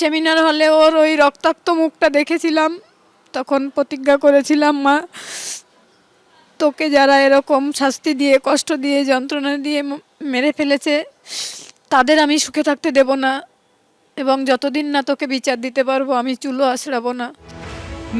Seminar হলে ওর ওই রক্তাক্ত মুখটা দেখেছিলাম। তখন প্রতিজ্ঞা করেছিলাম, মা, তোকে যারা এরকম শাস্তি দিয়ে, কষ্ট দিয়ে, যন্ত্রণা দিয়ে মেরে ফেলেছে, তাদের আমি সুখে থাকতে দেব না এবং যতদিন না তোকে বিচার দিতে পারব, আমি চুলো আছড়াবো না।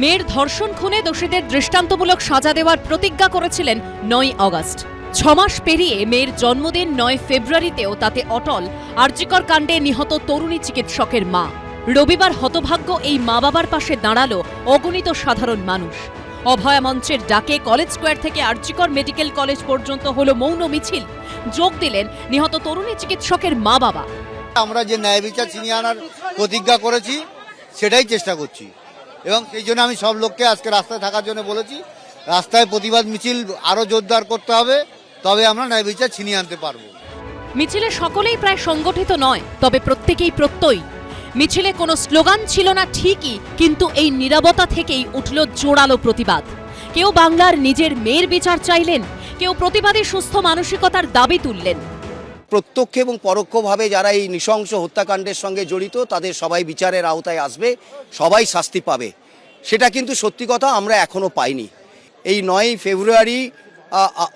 মেয়ের ধর্ষণ খুনে দোষীদের দৃষ্টান্তমূলক সাজা দেওয়ার প্রতিজ্ঞা করেছিলেন নয় অগস্ট। ছমাস পেরিয়ে মেয়ের জন্মদিন নয় ফেব্রুয়ারিতেও তাতে অটল, আর্যিকর কাণ্ডে নিহত তরুণী চিকিৎসকের মা। রবিবার হতভাগ্য এই মা বাবার পাশে দাঁড়াল অগণিত সাধারণ মানুষ। অভয়া মঞ্চের ডাকে কলেজ স্কোয়ার থেকে আর্যিকর মেডিকেল কলেজ পর্যন্ত হলো মৌন মিছিল। যোগ দিলেন নিহত তরুণী চিকিৎসকের মা বাবা আমরা যে ন্যায় বিচার ছিনিয়ে আনার প্রতিজ্ঞা করেছি সেটাই চেষ্টা করছি। এবং সেই জন্য আমি সব লোককে আজকে রাস্তায় থাকার জন্য বলেছি রাস্তায় প্রতিবাদ মিছিল আরও জোরদার করতে হবে তবে আমরা ন্যায় বিচার ছিনিয়ে আনতে পারব। মিছিলে সকলেই প্রায় সংগঠিত নয় তবে প্রত্যেকেই প্রত্যয়ী। মিছিলে কোনো স্লোগান ছিল না ঠিকই, কিন্তু এই নীরবতা থেকেই উঠল জোরালো প্রতিবাদ। কেউ বাংলার নিজের মেয়ের বিচার চাইলেন, কেউ প্রতিবাদে সুস্থ মানসিকতার দাবি তুললেন। প্রত্যক্ষ এবং পরোক্ষভাবে যারা এই নৃশংস হত্যাকাণ্ডের সঙ্গে জড়িত, তাদের সবাই বিচারের আওতায় আসবে, সবাই শাস্তি পাবে। সেটা কিন্তু সত্যি কথা, আমরা এখনও পাইনি। এই নয় ফেব্রুয়ারি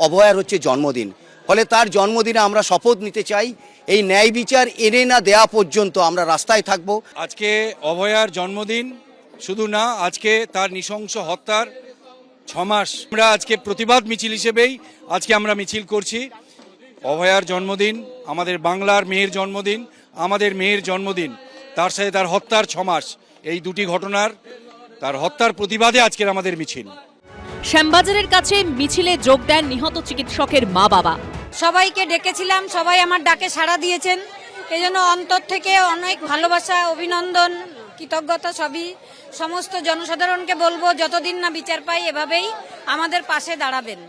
অভয়ার হচ্ছে জন্মদিন। ফলে তার জন্মদিনে আমরা শপথ নিতে চাই। এই ন্যায় বিচার এনে না দেয়া পর্যন্ত আমরা রাস্তায় থাকব। আজকে অভয়ার জন্মদিন শুধু না আজকে তার নৃশংস হত্যার ছমাস আমরা আজকে প্রতিবাদ মিছিল হিসেবেই আজকে আমরা মিছিল করছি। অভয়ার জন্মদিন আমাদের বাংলার মেয়ের জন্মদিন আমাদের মেয়ের জন্মদিন তার সাথে তার হত্যার ছমাস এই দুটি ঘটনার তার হত্যার প্রতিবাদে আজকের আমাদের মিছিল। শ্যামবাজারের কাছে মিছিলে যোগ দেন নিহত চিকিৎসকের মা বাবা সবাইকে ডেকেছিলাম সবাই আমার ডাকে সাড়া দিয়েছেন। এই জন্য অন্তর থেকে অনেক ভালোবাসা অভিনন্দন কৃতজ্ঞতা সবই সমস্ত জনসাধারণকে বলব যতদিন না বিচার পাই এভাবেই আমাদের পাশে দাঁড়াবেন।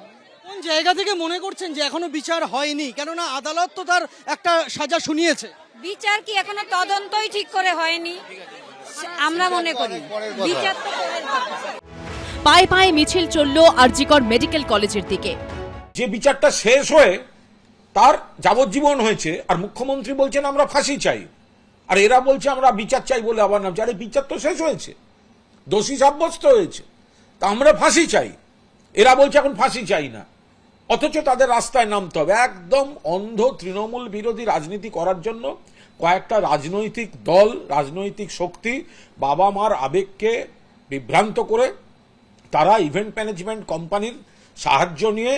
কোন জায়গা থেকে মনে করছেন যে এখনও বিচার হয়নি? কেননা আদালত তো তার একটা সাজা শুনিয়েছে। বিচার কি এখনও তদন্তই ঠিক করে হয়নি? আমরা মনে করি। বিচার তো। পায়ে পায়ে মিছিল চলল আরজিকর মেডিকেল কলেজের দিকে। যে বিচারটা শেষ হয়ে তার যাবজ্জীবন হয়েছে, আর মুখ্যমন্ত্রী বলছেন আমরা ফাঁসি চাই। আর এরা বলছে আমরা বিচার চাই বলে আবার নাম আরে, বিচার তো শেষ হয়েছে। দোষী সাব্যস্ত হয়েছে। তা আমরা ফাঁসি চাই। এরা বলছে এখন ফাঁসি চাই না। অথচ তাদের রাস্তায় নামতে হবে। একদম অন্ধ তৃণমূল বিরোধী রাজনীতি করার জন্য কয়েকটা রাজনৈতিক দল, রাজনৈতিক শক্তি, বাবা মার আবেগকে বিভ্রান্ত করে তারা ইভেন্ট ম্যানেজমেন্ট কোম্পানির সাহায্য নিয়ে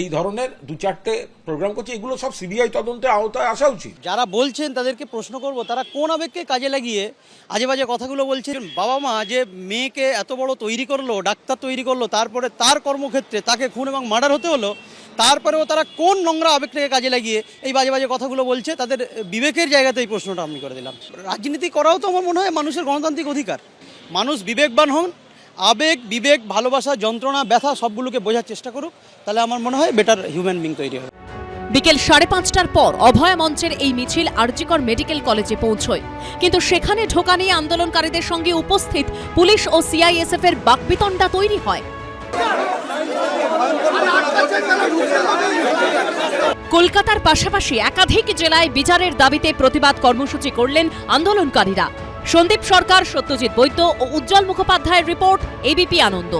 এই ধরনের দু চারটে প্রোগ্রাম করছে, এগুলো সব সিবিআই তদন্তের আওতায় আসা উচিত। যারা বলছেন তাদেরকে প্রশ্ন করব, তারা কোন আবেগকে কাজে লাগিয়ে আজে বাজে কথাগুলো বলছেন? বাবা মা যে মেয়েকে এত বড় তৈরি করল, ডাক্তার তৈরি করল, তারপরে তার কর্মক্ষেত্রে তাকে খুন এবং মার্ডার হতে হলো, তারপরেও তারা কোন নোংরা আবেগটাকে কাজে লাগিয়ে এই বাজে বাজে কথাগুলো বলছে? তাদের বিবেকের জায়গাতে এই প্রশ্নটা আমি করে দিলাম। রাজনীতি করাও তো আমার মনে হয় মানুষের গণতান্ত্রিক অধিকার। মানুষ বিবেকবান হন আবেগ, বিবেক, ভালোবাসা, যন্ত্রণা, ব্যথা সবগুলোকে বোঝার চেষ্টা করুক, তাহলে আমার মনে হয় বেটার হিউম্যান বিং তৈরি হবে। বিকেল সাড়ে পাঁচটার পর অভয়া মঞ্চের এই মিছিল আরজিকর মেডিকেল কলেজে পৌঁছয়। কিন্তু সেখানে ঢোকা নিয়ে আন্দোলনকারীদের সঙ্গে উপস্থিত পুলিশ ও সিআইএসএফ এর বাকবিতণ্ডা তৈরি হয়। কলকাতার পাশাপাশি একাধিক জেলায় বিচারের দাবিতে প্রতিবাদ কর্মসূচি করলেন আন্দোলনকারীরা। সন্দীপ সরকার সত্যজিৎ বৈদ্য ও উজ্জ্বল মুখোপাধ্যায়ের রিপোর্ট এবিপি আনন্দ।